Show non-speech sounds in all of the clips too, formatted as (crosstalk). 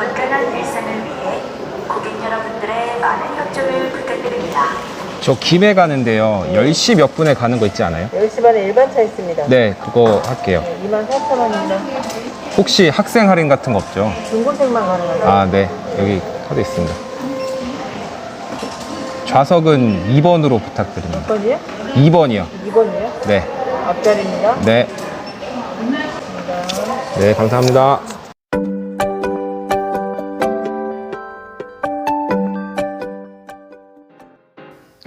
건강한 일상을 위해 고객 여러분들의 많은 협조를 부탁드립니다. 저 김해 가는데요. 10시 몇 분에 가는 거 있지 않아요? 10시 반에 일반차 있습니다. 네, 그거 할게요. 2만 4천 원입니다. 혹시 학생 할인 같은 거 없죠? 중고생만 가능하다. 아, 네. 여기 카드 있습니다. 좌석은 2번으로 부탁드립니다. 몇 번이요? 2번이요. 2번이요? 네. 앞자리입니다. 네. 네, 감사합니다.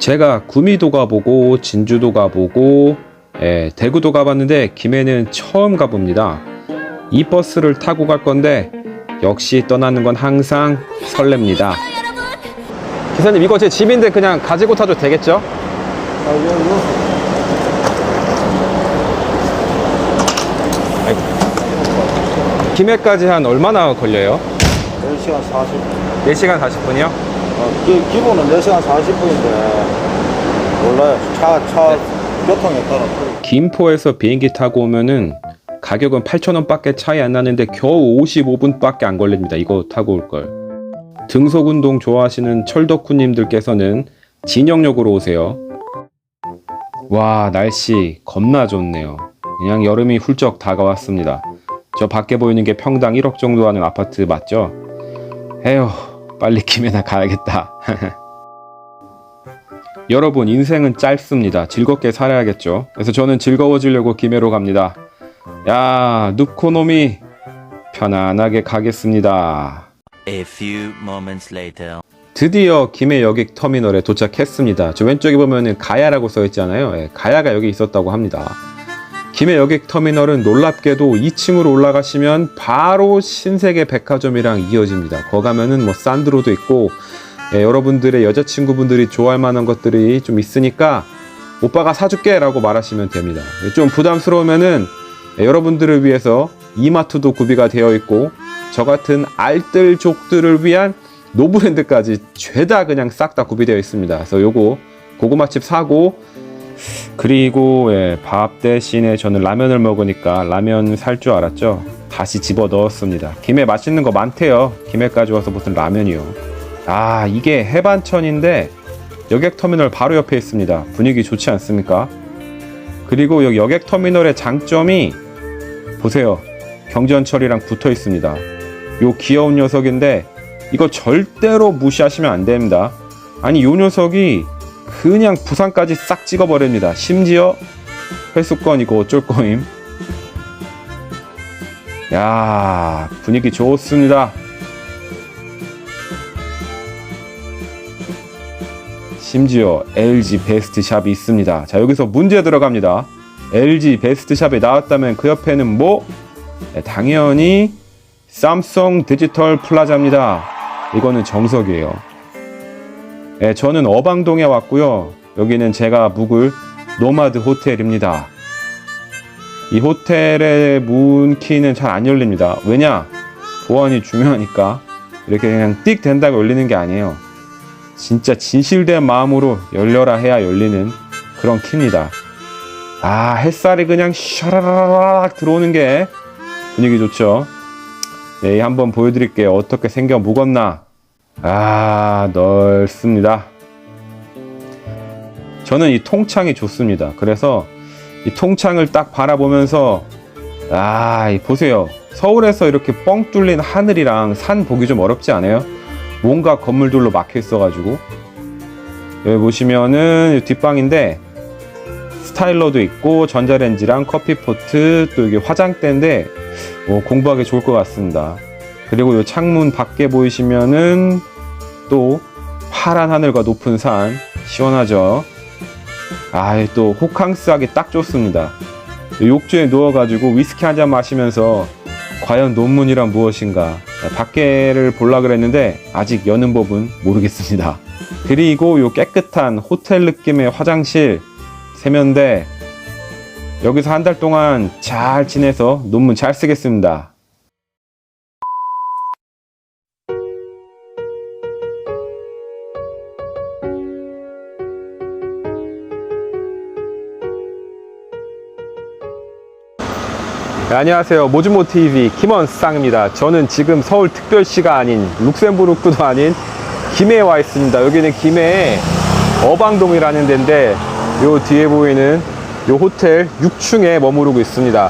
제가 구미도 가보고 진주도 가보고 예, 대구도 가봤는데 김해는 처음 가봅니다. 이 버스를 타고 갈 건데 역시 떠나는 건 항상 설렙니다. 기사님 이거 제 집인데 그냥 가지고 타도 되겠죠? 아이고. 김해까지 한 얼마나 걸려요? 4시간 40분. 4시간 40분이요? 어, 기, 기본은 4시간 40분인데, 몰라요. 차, 차, 교통에 따라. 김포에서 비행기 타고 오면은 가격은 8,000원밖에 차이 안 나는데 겨우 55분밖에 안 걸립니다. 이거 타고 올 걸. 등속 운동 좋아하시는 철덕후님들께서는 진영역으로 오세요. 와, 날씨 겁나 좋네요. 그냥 여름이 훌쩍 다가왔습니다. 저 밖에 보이는 게 평당 1억 정도 하는 아파트 맞죠? 에휴, 빨리 김해나 가야겠다. (laughs) 여러분 인생은 짧습니다. 즐겁게 살아야겠죠. 그래서 저는 즐거워지려고 김해로 갑니다. 야 누코놈이 편안하게 가겠습니다. A few moments later. 드디어 김해 여객 터미널에 도착했습니다. 저 왼쪽에 보면은 가야라고 써 있잖아요. 예, 가야가 여기 있었다고 합니다. 김해 여객 터미널은 놀랍게도 2층으로 올라가시면 바로 신세계 백화점이랑 이어집니다. 거 가면은 뭐 산드로도 있고 예, 여러분들의 여자친구분들이 좋아할 만한 것들이 좀 있으니까 오빠가 사줄게 라고 말하시면 됩니다. 좀 부담스러우면은 예, 여러분들을 위해서 이마트도 구비가 되어 있고 저 같은 알뜰족들을 위한 노브랜드까지 죄다 그냥 싹 다 구비되어 있습니다. 그래서 요거 고구마칩 사고 그리고 예, 밥 대신에 저는 라면을 먹으니까 라면 살 줄 알았죠. 다시 집어 넣었습니다. 김에 맛있는 거 많대요. 김에까지 와서 무슨 라면이요. 아 이게 해반천인데 여객터미널 바로 옆에 있습니다. 분위기 좋지 않습니까? 그리고 여기 여객터미널의 장점이 보세요. 경전철이랑 붙어 있습니다. 요 귀여운 녀석인데 이거 절대로 무시하시면 안 됩니다. 아니 요 녀석이 그냥 부산까지 싹 찍어버립니다. 심지어 회수권이고 어쩔 거임. 야 분위기 좋습니다. 심지어 LG 베스트샵이 있습니다. 자 여기서 문제 들어갑니다. LG 베스트샵에 나왔다면 그 옆에는 뭐? 네, 당연히 삼성 디지털 플라자입니다. 이거는 정석이에요. 네, 저는 어방동에 왔고요. 여기는 제가 묵을 노마드 호텔입니다. 이 호텔의 문 키는 잘 안 열립니다. 왜냐? 보안이 중요하니까 이렇게 그냥 띡 된다고 열리는 게 아니에요. 진짜 진실된 마음으로 열려라 해야 열리는 그런 키입니다. 아, 햇살이 그냥 샤라라락 들어오는 게 분위기 좋죠. 네, 한번 보여드릴게요. 어떻게 생겨 묵었나. 아, 넓습니다. 저는 이 통창이 좋습니다. 그래서 이 통창을 딱 바라보면서 아, 이 보세요. 서울에서 이렇게 뻥 뚫린 하늘이랑 산 보기 좀 어렵지 않아요? 뭔가 건물들로 막혀 있어가지고 여기 보시면은 뒷방인데 스타일러도 있고 전자레인지랑 커피포트 또 이게 화장대인데 어, 공부하기 좋을 것 같습니다. 그리고 이 창문 밖에 보이시면은 또 파란 하늘과 높은 산 시원하죠. 아, 또 호캉스 하기 딱 좋습니다. 욕조에 누워가지고 위스키 한 잔 마시면서 과연 논문이란 무엇인가 밖에를 볼라 그랬는데 아직 여는 법은 모르겠습니다. 그리고 요 깨끗한 호텔 느낌의 화장실 세면대 여기서 한 달 동안 잘 지내서 논문 잘 쓰겠습니다. 네, 안녕하세요. 모주모 TV 김원상입니다. 저는 지금 서울 특별시가 아닌 룩셈부르크도 아닌 김해에 와 있습니다. 여기는 김해의 어방동이라는 데인데 요 뒤에 보이는 요 호텔 6층에 머무르고 있습니다.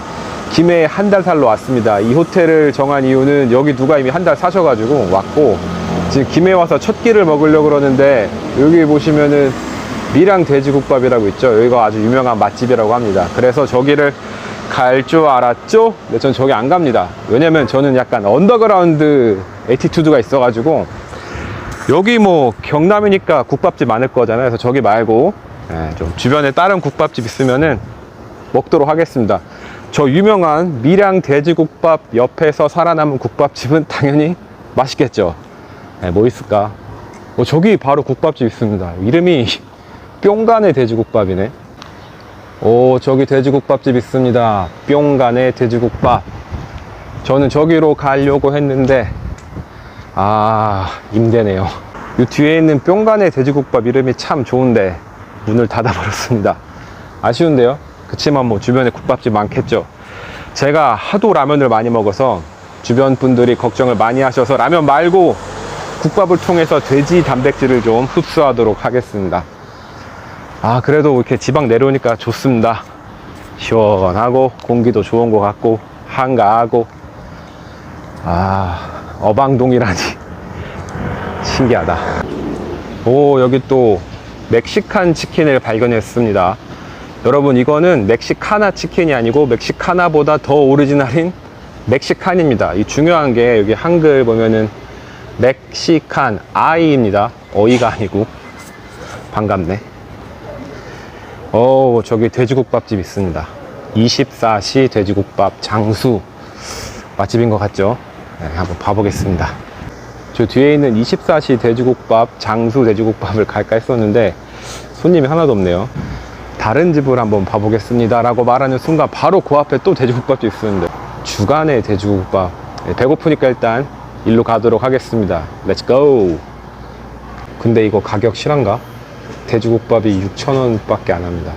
김해에 한 달 살러 왔습니다. 이 호텔을 정한 이유는 여기 누가 이미 한 달 사셔가지고 왔고 지금 김해 와서 첫 끼를 먹으려고 그러는데 여기 보시면은 미랑 돼지국밥이라고 있죠. 여기가 아주 유명한 맛집이라고 합니다. 그래서 저기를 갈 줄 알았죠? 근데 전 저기 안 갑니다. 왜냐면 저는 약간 언더그라운드 에티튜드가 있어가지고 여기 뭐 경남이니까 국밥집 많을 거잖아요. 그래서 저기 말고 예, 좀 주변에 다른 국밥집 있으면은 먹도록 하겠습니다. 저 유명한 미량 돼지국밥 옆에서 살아남은 국밥집은 당연히 맛있겠죠. 예, 뭐 있을까? 어, 저기 바로 국밥집 있습니다. 이름이 (laughs) 뿅간의 돼지국밥이네. 오, 저기 돼지국밥집 있습니다. 뿅간의 돼지국밥. 저는 저기로 가려고 했는데, 아, 임대네요. 이 뒤에 있는 뿅간의 돼지국밥 이름이 참 좋은데, 문을 닫아버렸습니다. 아쉬운데요? 그치만 뭐 주변에 국밥집 많겠죠. 제가 하도 라면을 많이 먹어서 주변 분들이 걱정을 많이 하셔서 라면 말고 국밥을 통해서 돼지 단백질을 좀 흡수하도록 하겠습니다. 아, 그래도 이렇게 지방 내려오니까 좋습니다. 시원하고 공기도 좋은 것 같고 한가하고 아, 어방동이라니 (laughs) 신기하다. 오, 여기 또 멕시칸 치킨을 발견했습니다. 여러분, 이거는 멕시카나 치킨이 아니고 멕시카나보다 더 오리지널인 멕시칸입니다. 이 중요한 게 여기 한글 보면은 멕시칸 아이입니다. 어이가 아니고 반갑네. 어 저기 돼지국밥집 있습니다. 24시 돼지국밥 장수 맛집인 것 같죠? 네, 한번 봐보겠습니다. 저 뒤에 있는 24시 돼지국밥 장수 돼지국밥을 갈까 했었는데 손님이 하나도 없네요. 다른 집을 한번 봐보겠습니다 라고 말하는 순간 바로 그 앞에 또 돼지국밥도 있었는데 주간의 돼지국밥 네, 배고프니까 일단 일로 가도록 하겠습니다 렛츠 고 근데 이거 가격 실한가? 돼지국밥이 6,000원 밖에 안 합니다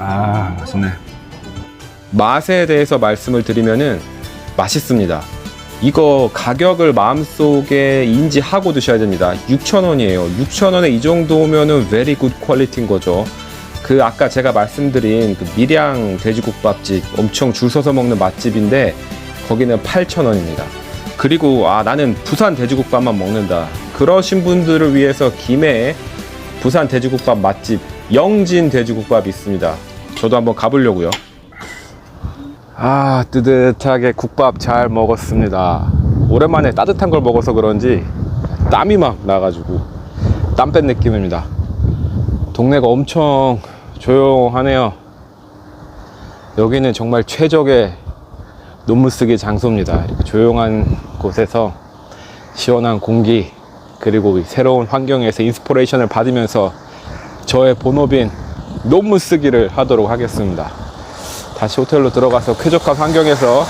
아 맛있네. 맛에 대해서 말씀을 드리면은 맛있습니다. 이거 가격을 마음속에 인지하고 드셔야 됩니다. 6,000원이에요. 6,000원에 이 정도면은 very good 퀄리티인 거죠. 그 아까 제가 말씀드린 그 밀양 돼지국밥집 엄청 줄 서서 먹는 맛집인데 거기는 8,000원입니다. 그리고 아 나는 부산 돼지국밥만 먹는다. 그러신 분들을 위해서 김해에 부산 돼지국밥 맛집 영진 돼지국밥이 있습니다. 저도 한번 가보려고요. 아 뜨뜻하게 국밥 잘 먹었습니다. 오랜만에 따뜻한 걸 먹어서 그런지 땀이 막 나가지고 땀 뺀 느낌입니다. 동네가 엄청 조용하네요. 여기는 정말 최적의 논문 쓰기 장소입니다. 이렇게 조용한 곳에서 시원한 공기 그리고 이 새로운 환경에서 인스피레이션을 받으면서 저의 본업인 논문 쓰기를 하도록 하겠습니다. 다시 호텔로 들어가서 쾌적한 환경에서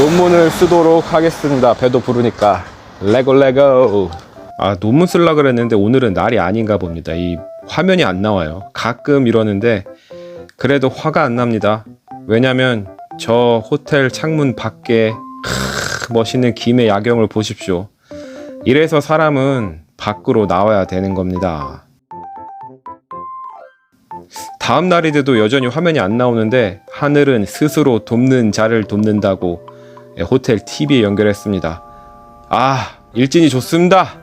논문을 쓰도록 하겠습니다. 배도 부르니까 레고 레고. 아 논문 쓸라 그랬는데 오늘은 날이 아닌가 봅니다. 이 화면이 안 나와요. 가끔 이러는데 그래도 화가 안 납니다. 왜냐면 저 호텔 창문 밖에 크, 멋있는 김의 야경을 보십시오. 이래서 사람은 밖으로 나와야 되는 겁니다. 다음 날이 돼도 여전히 화면이 안 나오는데 하늘은 스스로 돕는 자를 돕는다고 예, 호텔 TV에 연결했습니다. 아 일진이 좋습니다.